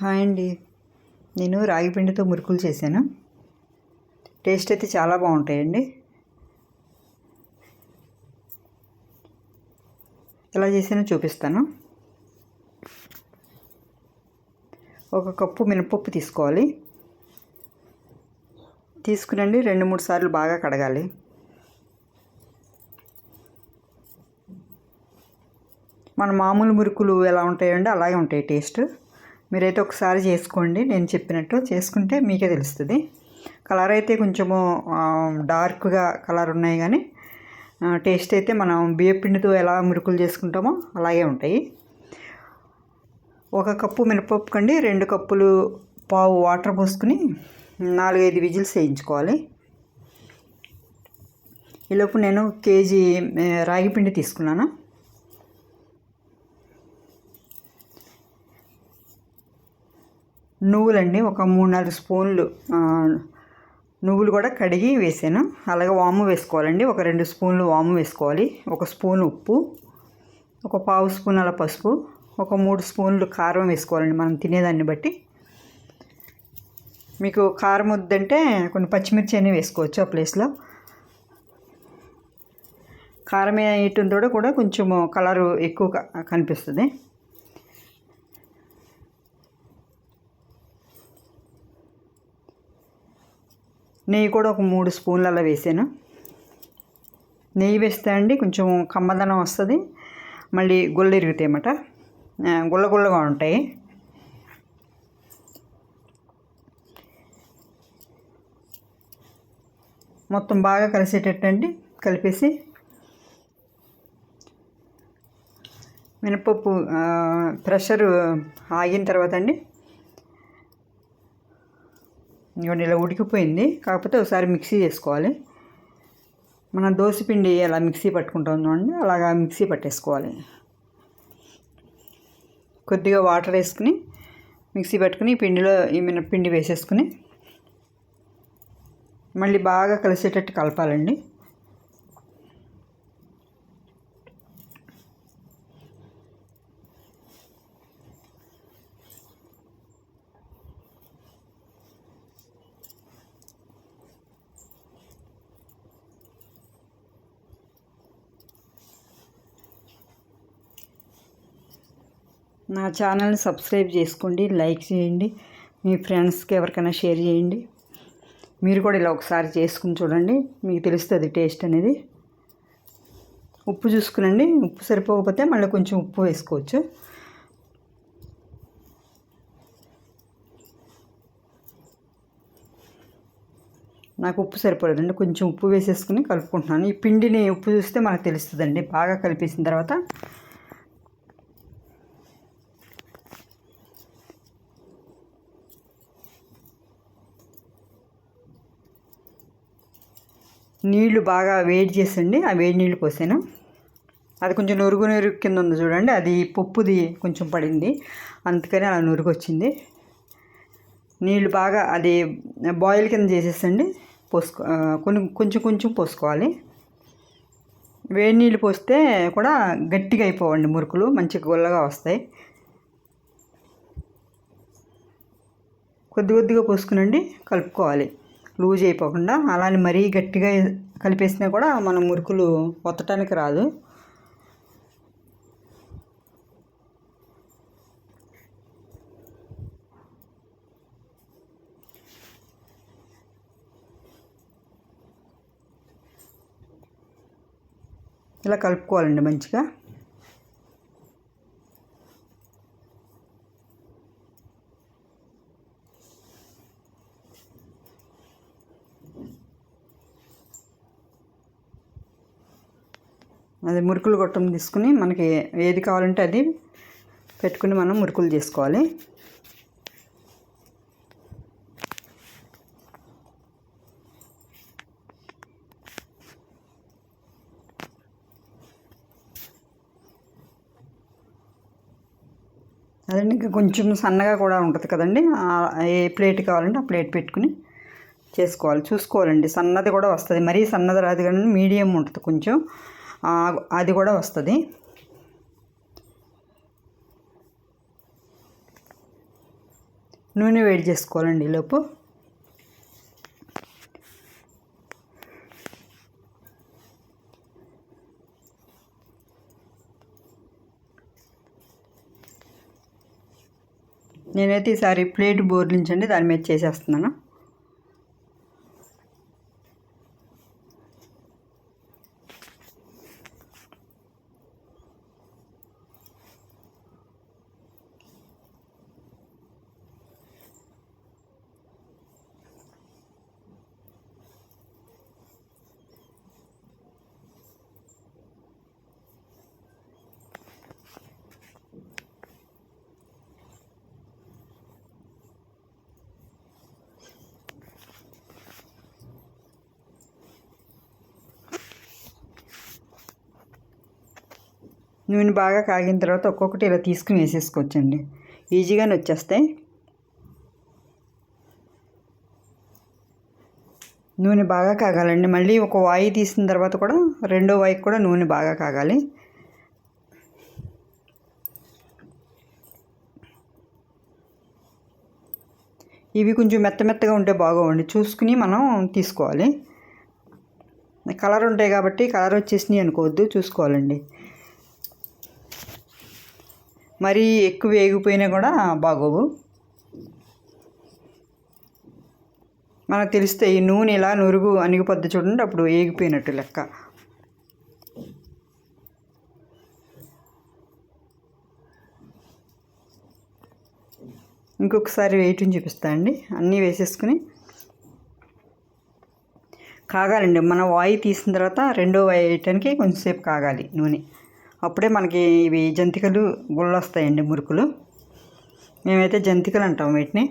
Hi అండి. నేను రాగి పిండితో మురుకులు చేశాను. టేస్ట్ అయితే చాలా బాగుంటాయండి. ఎలా చేసానో చూపిస్తాను. ఒక కప్పు మినపప్పు తీసుకోవాలి. తీసుకునండి రెండు మూడు సార్లు బాగా కడగాలి. మన మామూలు మురుకులు ఎలా ఉంటాయండి అలాగే ఉంటాయి టేస్ట్. మీరైతే ఒకసారి చేసుకోండి. నేను చెప్పినట్టు చేసుకుంటే మీకే తెలుస్తుంది. కలర్ అయితే కొంచెము డార్క్గా కలర్ ఉన్నాయి కానీ టేస్ట్ అయితే మనం బియ్యం పిండితో ఎలా మురుకులు చేసుకుంటామో అలాగే ఉంటాయి. ఒక కప్పు మినపప్పు కండి రెండు కప్పులు పావు వాటర్ పోసుకుని నాలుగైదు విజిల్స్ వేయించుకోవాలి. ఈలోపు నేను కేజీ రాగి పిండి తీసుకున్నాను. నువ్వులండి ఒక మూడు నాలుగు స్పూన్లు నువ్వులు కూడా కడిగి వేసాను. అలాగే వాము వేసుకోవాలండి. ఒక రెండు స్పూన్లు వాము వేసుకోవాలి. ఒక స్పూన్ ఉప్పు ఒక పావు స్పూన్ అలా పసుపు ఒక మూడు స్పూన్లు కారం వేసుకోవాలండి మనం తినేదాన్ని బట్టి. మీకు కారం వద్దంటే కొన్ని పచ్చిమిర్చి అనేవి వేసుకోవచ్చు ఆ ప్లేస్లో. కారం వేయటంతో కూడా కొంచెము కలరు ఎక్కువ కనిపిస్తుంది. నెయ్యి కూడా ఒక మూడు స్పూన్లు అలా వేసాను. నెయ్యి వేస్తే అండి కొంచెం కమ్మదనం వస్తుంది. మళ్ళీ గుల్ల ఇరుగుతాయి అన్నమాట. గుల్ల గుల్లగా ఉంటాయి. మొత్తం బాగా కలిసేటట్టు అండి కలిపేసి మినపప్పు ప్రెషర్ ఆగిన తర్వాత అండి ఇవ్వండి ఇలా ఉడికిపోయింది. కాకపోతే ఒకసారి మిక్సీ చేసుకోవాలి. మనం పిండి ఎలా మిక్సీ పట్టుకుంటాం చూడండి. అలాగా మిక్సీ పట్టేసుకోవాలి. కొద్దిగా వాటర్ వేసుకుని మిక్సీ పట్టుకుని పిండిలో ఏమైనా పిండి వేసేసుకుని మళ్ళీ బాగా కలిసేటట్టు కలపాలండి. నా ఛానల్ని సబ్స్క్రైబ్ చేసుకోండి లైక్ చేయండి మీ ఫ్రెండ్స్కి ఎవరికైనా షేర్ చేయండి. మీరు కూడా ఇలా ఒకసారి చేసుకుని చూడండి మీకు తెలుస్తుంది టేస్ట్ అనేది. ఉప్పు చూసుకునండి ఉప్పు సరిపోకపోతే మళ్ళీ కొంచెం ఉప్పు వేసుకోవచ్చు. నాకు ఉప్పు సరిపోలేదండి కొంచెం ఉప్పు వేసేసుకుని కలుపుకుంటున్నాను. ఈ పిండిని ఉప్పు చూస్తే మనకు తెలుస్తుందండి బాగా కలిపేసిన తర్వాత నీళ్ళు బాగా వేడి చేసండి. ఆ వేడి నీళ్ళు పోసాను? అది కొంచెం నురుగు నురుగు కింద ఉంది చూడండి. అది పప్పుది కొంచెం పడింది. అందుకని అలా నురుగు వచ్చింది నీళ్ళు బాగా అది బాయిల్ కింద చేసేసండి. పోసుకో కొన్ని కొంచెం కొంచెం పోసుకోవాలి. వేడి నీళ్ళు పోస్తే కూడా గట్టిగా అయిపోవండి మురుకులు. మంచిగా గుల్లగా వస్తాయి. కొద్ది కొద్దిగా పోసుకునండి. కలుపుకోవాలి. లూజ్ అయిపోకుండా అలానే మరీ గట్టిగా కలిపేసినా కూడా మన మురుకులు ఒత్తటానికి రాదు. ఇలా కలుపుకోవాలండి మంచిగా. అది మురుకులు గొట్టం తీసుకుని మనకి ఏది కావాలంటే అది పెట్టుకుని మనం మురుకులు చేసుకోవాలి. అదండి ఇంకా కొంచెం సన్నగా కూడా ఉంటుంది కదండి. ఏ ప్లేట్ కావాలంటే ఆ ప్లేట్ పెట్టుకుని చేసుకోవాలి. చూసుకోవాలండి సన్నది కూడా వస్తుంది. మరీ సన్నది రాదు కానీ మీడియం ఉంటుంది కొంచెం. అది కూడా వస్తుంది. నూనె వేడి చేసుకోవాలండి ఈలోపు నేనైతే ఈసారి ప్లేట్ బోర్లించండి దాని మీద చేసేస్తున్నాను. నూనె బాగా కాగిన తర్వాత ఒక్కొక్కటి ఇలా తీసుకుని వేసేసుకోవచ్చండి. ఈజీగానే వచ్చేస్తాయి నూనె బాగా కాగాలండి. మళ్ళీ ఒక వాయి తీసిన తర్వాత కూడా రెండో వాయికి కూడా నూనె బాగా కాగాలి. ఇవి కొంచెం మెత్త మెత్తగా ఉంటే బాగోండి చూసుకుని మనం తీసుకోవాలి. కలర్ ఉంటాయి కాబట్టి కలర్ వచ్చేసినాయి అనుకోవద్దు. చూసుకోవాలండి. మరీ ఎక్కువ వేగిపోయినా కూడా బాగోవు. మనకు తెలిస్తే ఈ నూనె ఇలా నురుగు అణిగిపోద్ది చూడండి అప్పుడు వేగిపోయినట్టు లెక్క. ఇంకొకసారి వేయటం చూపిస్తా అండి. అన్నీ వేసేసుకుని కాగాలండి. మనం వాయి తీసిన తర్వాత రెండో వాయి వేయటానికి కొంచెంసేపు కాగాలి నూనె. అప్పుడే మనకి ఇవి జంతికలు గుళ్ళు వస్తాయండి మురుకులు. మేమైతే జంతికలు అంటాం వీటిని.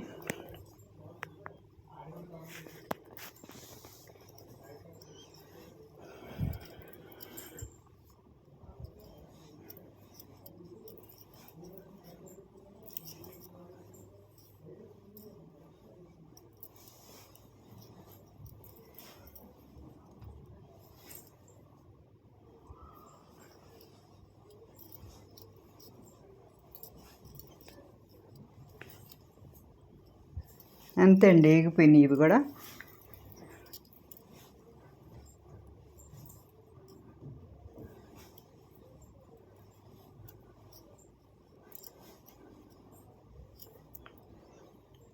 అంతే అండి వేగిపోయినాయి ఇవి కూడా.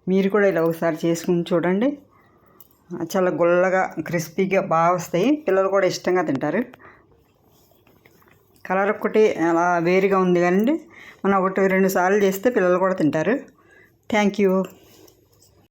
మీరు కూడా ఇలా ఒకసారి చేసుకుని చూడండి. చాలా గుల్లగా క్రిస్పీగా బాగా వస్తాయి. పిల్లలు కూడా ఇష్టంగా తింటారు. కలర్ ఒకటి అలా వేరుగా ఉంది కానీ మనం ఒకటి రెండు సార్లు చేస్తే పిల్లలు కూడా తింటారు. Thank you.